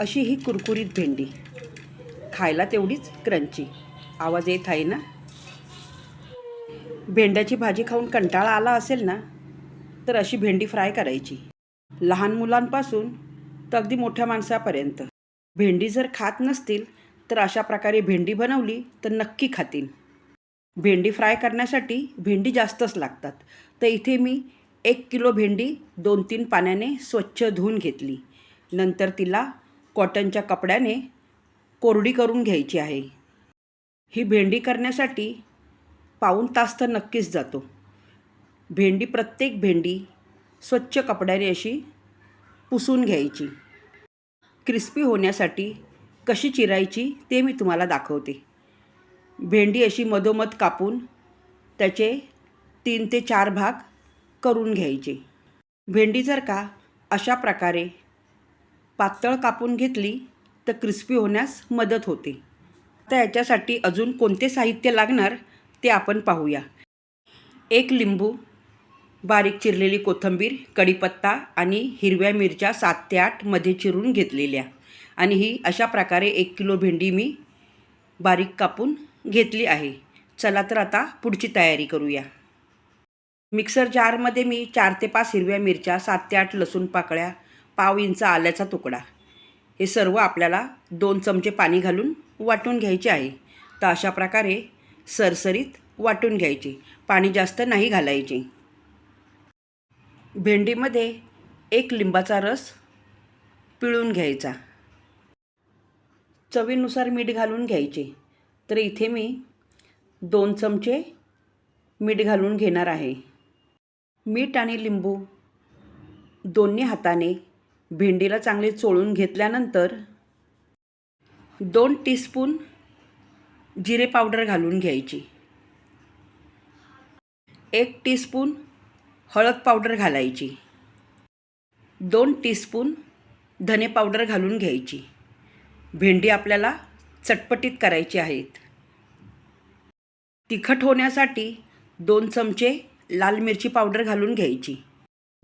अशी ही कुरकुरीत भेंडी. खायला तेवढीच क्रंची. आवाज येत आहे ना? भेंड्याची भाजी खाऊन कंटाळा आला असेल ना तर अशी भेंडी फ्राय करायची. लहान मुलांपासून तर अगदी मोठ्या माणसापर्यंत. भेंडी जर खात नसतील तर अशा प्रकारे भेंडी बनवली तर नक्की खातील. भेंडी फ्राय करण्यासाठी भेंडी जास्तच लागतात. तर इथे मी एक किलो भेंडी दोन तीन पाण्याने स्वच्छ धुवून घेतली. नंतर तिला कॉटनच्या कपड्याने कोरडी करून घ्यायची आहे. ही भेंडी करण्यासाठी पाऊण तास तर नक्कीच जातो. भेंडी प्रत्येक भेंडी स्वच्छ कपड्याने अशी पुसून घ्यायची. क्रिस्पी होण्यासाठी कशी चिरायची ते मी तुम्हाला दाखवते. भेंडी अशी मधोमध कापून त्याचे तीन ते चार भाग करून घ्यायचे. भेंडी जर का अशा प्रकारे पातळ कापून घेतली तर क्रिस्पी होण्यास मदत होते. आता याच्यासाठी अजून कोणते साहित्य लागणार ते आपण पाहूया. एक लिंबू बारीक चिरलेली कोथिंबीर कढीपत्ता आणि हिरव्या मिरच्या सात ते आठमध्ये चिरून घेतलेल्या. आणि ही अशा प्रकारे एक किलो भेंडी मी बारीक कापून घेतली आहे. चला तर आता पुढची तयारी करूया. मिक्सर जारमध्ये मी चार ते पाच हिरव्या मिरच्या सात ते आठ लसूण पाकळ्या पाव इंच आल्याचा तुकडा. हे सर्व आपल्याला दोन चमचे पाणी घालून वाटून घ्यायचे आहे. तर अशा प्रकारे सरसरीत वाटून घ्यायचे. पाणी जास्त नाही घालायचे. भेंडीमध्ये एक लिंबाचा रस पिळून घ्यायचा. चवीनुसार मीठ घालून घ्यायचे. तर इथे मी दोन चमचे मीठ घालून घेणार आहे. मीठ आणि लिंबू दोन्ही हाताने भेंडीला चांगले चोळून घेतल्यानंतर दोन टीस्पून जिरे पावडर घालून घ्यायची. एक टीस्पून हळद पावडर घालायची. दोन टीस्पून धने पावडर घालून घ्यायची. भेंडी आपल्याला चटपटीत करायची आहेत. तिखट होण्यासाठी दोन चमचे लाल मिरची पावडर घालून घ्यायची.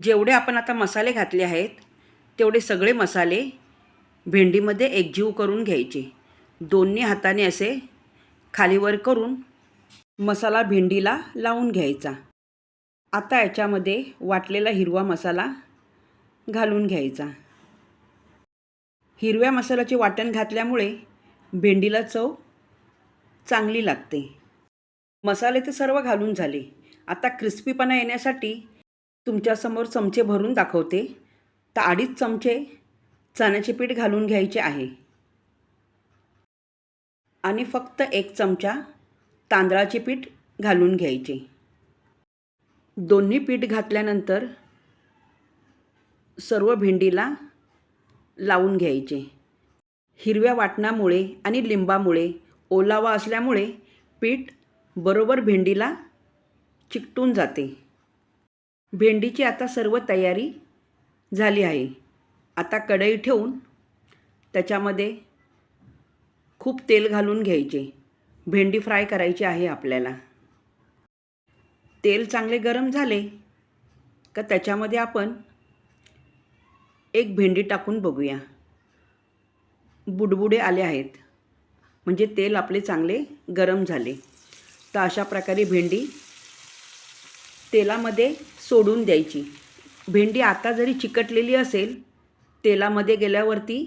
जेवढे आपण आता मसाले घातले आहेत तेवढे सगळे मसाले भेंडीमध्ये एकजीव करून घ्यायचे. दोन्ही हाताने असे खालीवर करून मसाला भेंडीला लावून घ्यायचा. आता याच्यामध्ये वाटलेला हिरवा मसाला घालून घ्यायचा. हिरव्या मसाल्याचे वाटण घातल्यामुळे भेंडीला चव चांगली लागते. मसाले तर सर्व घालून झाले. आता क्रिस्पीपणा येण्यासाठी तुमच्यासमोर चमचे भरून दाखवते. तर अडीच चमचे चण्याचे पीठ घालून घ्यायचे आहे. आणि फक्त एक चमचा तांदळाचे पीठ घालून घ्यायचे. दोन्ही पीठ घातल्यानंतर सर्व भेंडीला लावून घ्यायचे. हिरव्या वाटणामुळे आणि लिंबामुळे ओलावा असल्यामुळे पीठ बरोबर भेंडीला चिकटून जाते. भेंडीची आता सर्व तयारी झाली आहे आता कढई ठेवून त्याच्यामध्ये खूप तेल घालून घ्यायचे. भेंडी फ्राय करायची आहे आपल्याला. तेल चांगले गरम झाले का त्याच्यामध्ये आपण एक भेंडी टाकून बघूया. बुडबुडे आले आहेत. म्हणजे तेल आपले चांगले गरम झाले. तर अशा प्रकारे भेंडी तेलामध्ये सोडून द्यायची. भेंडी आता जरी चिकटलेली असेल तेलामध्ये गेल्यावरती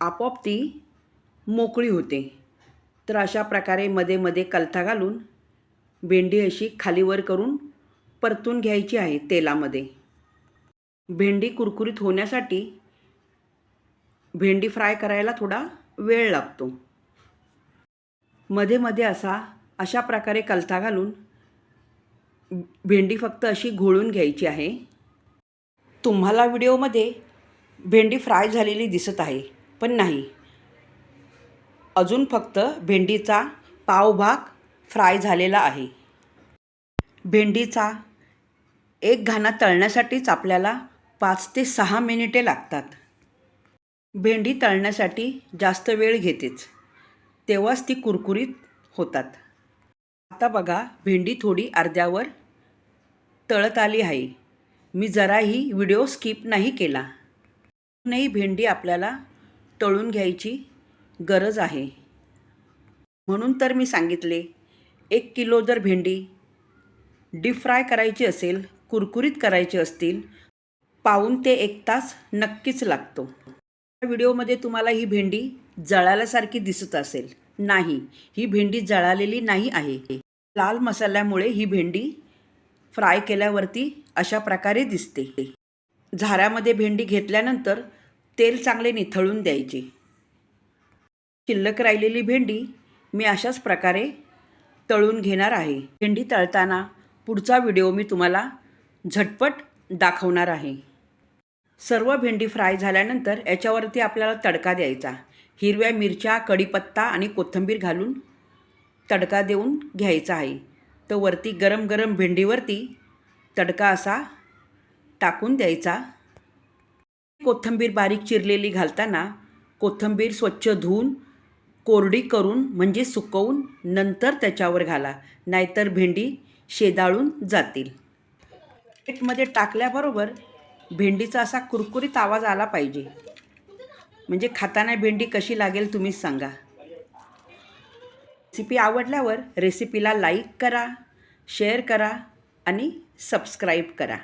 आपोआप ती मोकळी होते. तर अशा प्रकारे मध्ये मध्ये कलथा घालून भेंडी अशी खालीवर करून परतून घ्यायची आहे तेलामध्ये. भेंडी कुरकुरीत होण्यासाठी भेंडी फ्राय करायला थोडा वेळ लागतो. मध्ये मध्ये असा अशा प्रकारे कलथा घालून भेंडी फक्त अशी घोळून घ्यायची आहे. तुम्हाला व्हिडिओमध्ये भेंडी फ्राय झालेली दिसत आहे पण नाही. अजून फक्त भेंडीचा पावभाग फ्राय झालेला आहे. भेंडीचा एक घाणा तळण्यासाठीच आपल्याला पाच ते सहा मिनिटे लागतात. भेंडी तळण्यासाठी जास्त वेळ घेतेच तेव्हाच ती कुरकुरीत होतात. आता बघा भेंडी थोडी अर्ध्यावर तळत आली आहे. मी जराही व्हिडिओ स्किप नाही केला. नाही भेंडी आपल्याला तळून घ्यायची गरज आहे. म्हणून तर मी सांगितले एक किलो जर भेंडी डीप फ्राय करायची असेल कुरकुरीत करायची असतील पाऊन ते एक तास नक्कीच लागतो. या व्हिडिओमध्ये तुम्हाला ही भेंडी जळाल्यासारखी दिसत असेल. नाही ही भेंडी जळालेली नाही आहे. लाल मसाल्यामुळे ही भेंडी फ्राय केल्यावरती अशा प्रकारे दिसते. झाऱ्यामध्ये भेंडी घेतल्यानंतर तेल चांगले निथळून द्यायचे. शिल्लक राहिलेली भेंडी मी अशाच प्रकारे तळून घेणार आहे. भेंडी तळताना पुढचा व्हिडिओ मी तुम्हाला झटपट दाखवणार आहे. सर्व भेंडी फ्राय झाल्यानंतर याच्यावरती आपल्याला तडका द्यायचा. हिरव्या मिरच्या कढीपत्ता आणि कोथिंबीर घालून तडका देऊन घ्यायचा आहे. तर वरती गरम गरम भेंडीवरती तडका असा टाकून द्यायचा. कोथिंबीर बारीक चिरलेली घालताना कोथिंबीर स्वच्छ धुवून कोरडी करून म्हणजे सुकवून नंतर त्याच्यावर घाला नाहीतर भेंडी शेदाळून जातील. प्लेटमध्ये टाकल्याबरोबर भेंडीचा असा कुरकुरीत आवाज आला पाहिजे. म्हणजे खाताना भेंडी कशी लागेल तुम्हीच सांगा. रेसिपी आवडल्यावर रेसिपीला लाईक करा शेअर करा आणि सबस्क्राईब करा.